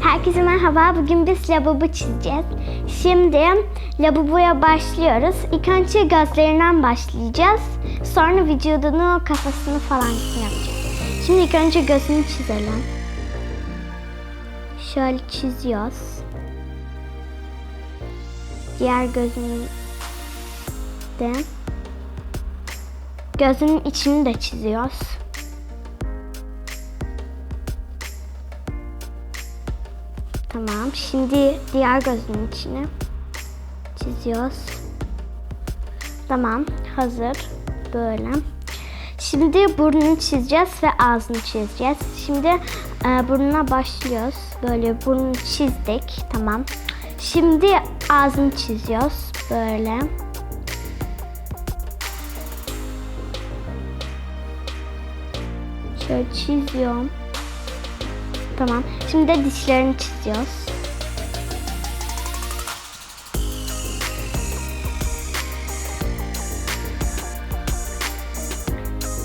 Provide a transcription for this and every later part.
Herkese merhaba. Bugün biz labubu çizeceğiz. Şimdi labubuya başlıyoruz. İlk önce gözlerinden başlayacağız. Sonra vücudunu, kafasını falan yapacağız. Şimdi ilk önce gözünü çizelim. Şöyle çiziyoruz. Diğer gözünü de gözünün içini de çiziyoruz. Tamam. Şimdi diğer gözün içine çiziyoruz. Tamam. Hazır. Böyle. Şimdi burnunu çizeceğiz ve ağzını çizeceğiz. Şimdi e, burnuna başlıyoruz. Böyle burnunu çizdik. Tamam. Şimdi ağzını çiziyoruz. Böyle. Şöyle çiziyorum. Tamam. Şimdi de dişlerini çiziyoruz.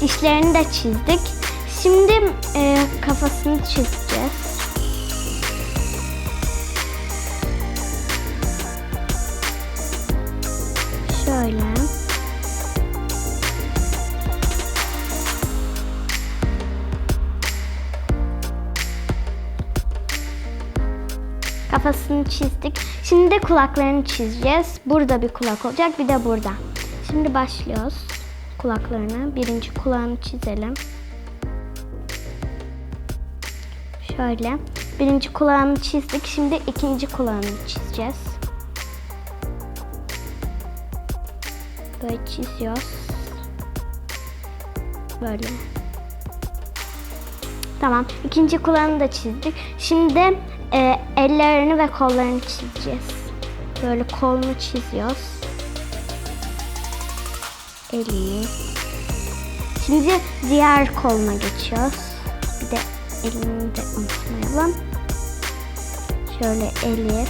Dişlerini de çizdik. Şimdi e, kafasını çizeceğiz. Kafasını çizdik. Şimdi de kulaklarını çizeceğiz. Burada bir kulak olacak, bir de burada. Şimdi başlıyoruz kulaklarını. Birinci kulağını çizelim. Şöyle. Birinci kulağını çizdik. Şimdi ikinci kulağını çizeceğiz. Böyle çiziyoruz. Böyle. Tamam. İkinci kulağını da çizdik. Şimdi e, ellerini ve kollarını çizeceğiz. Böyle kolunu çiziyoruz. Elini. Şimdi diğer koluna geçiyoruz. Bir de elini de unutmayalım. Şöyle eli.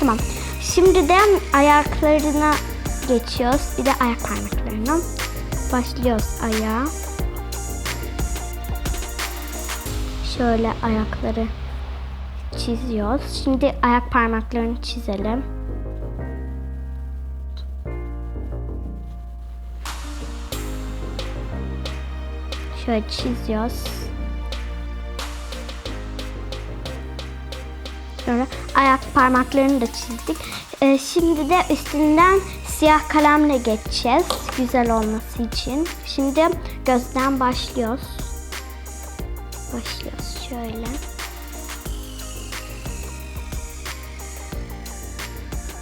Tamam. Şimdi de ayaklarına geçiyoruz. Bir de ayak parmaklarına. Başlıyoruz ayağa. Şöyle ayakları çiziyoruz. Şimdi ayak parmaklarını çizelim. Şöyle çiziyoruz. Sonra ayak parmaklarını da çizdik. Ee, şimdi de üstünden siyah kalemle geçeceğiz. Güzel olması için. Şimdi gözden başlıyoruz. Başlıyoruz şöyle.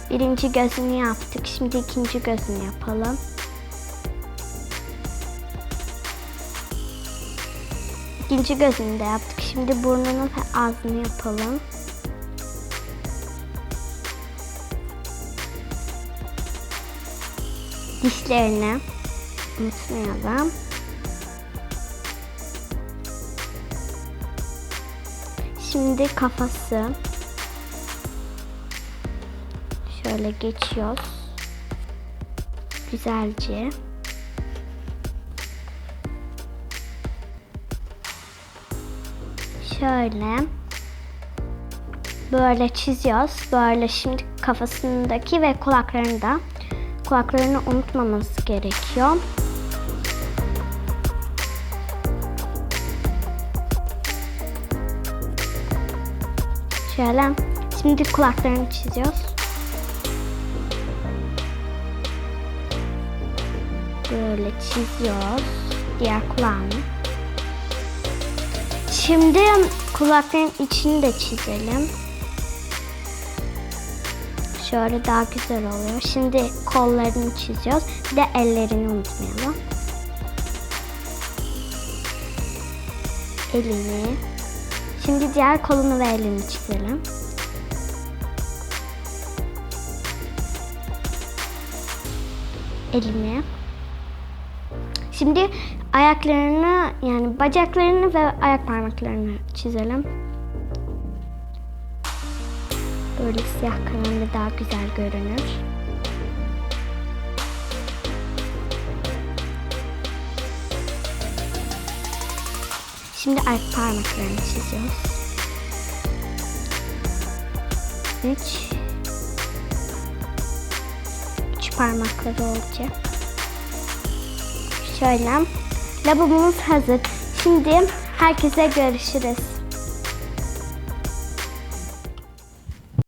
Birinci gözünü yaptık. Şimdi ikinci gözünü yapalım. İkinci gözünü de yaptık. Şimdi burnunu ve ağzını yapalım. Dişlerini unutmayalım. Şimdi kafası. Şöyle geçiyoruz. Güzelce. Şöyle. Böyle çiziyoruz. Böyle şimdi kafasındaki ve kulaklarını da. Kulaklarını unutmamamız gerekiyor. Şöyle. Şimdi kulaklarını çiziyoruz. Böyle çiziyoruz. Diğer kulağını. Şimdi kulakların içini de çizelim. Şöyle daha güzel oluyor. Şimdi kollarını çiziyoruz. Bir de ellerini unutmayalım. Elini. Şimdi diğer kolunu ve elini çizelim. Elini. Şimdi ayaklarını yani bacaklarını ve ayak parmaklarını çizelim. Böyle siyah kalemle daha güzel görünür. Şimdi alt parmaklarını çiziyoruz. 3 3 parmakları olacak. Şöyle. Lavabo'muz hazır. Şimdi herkese görüşürüz.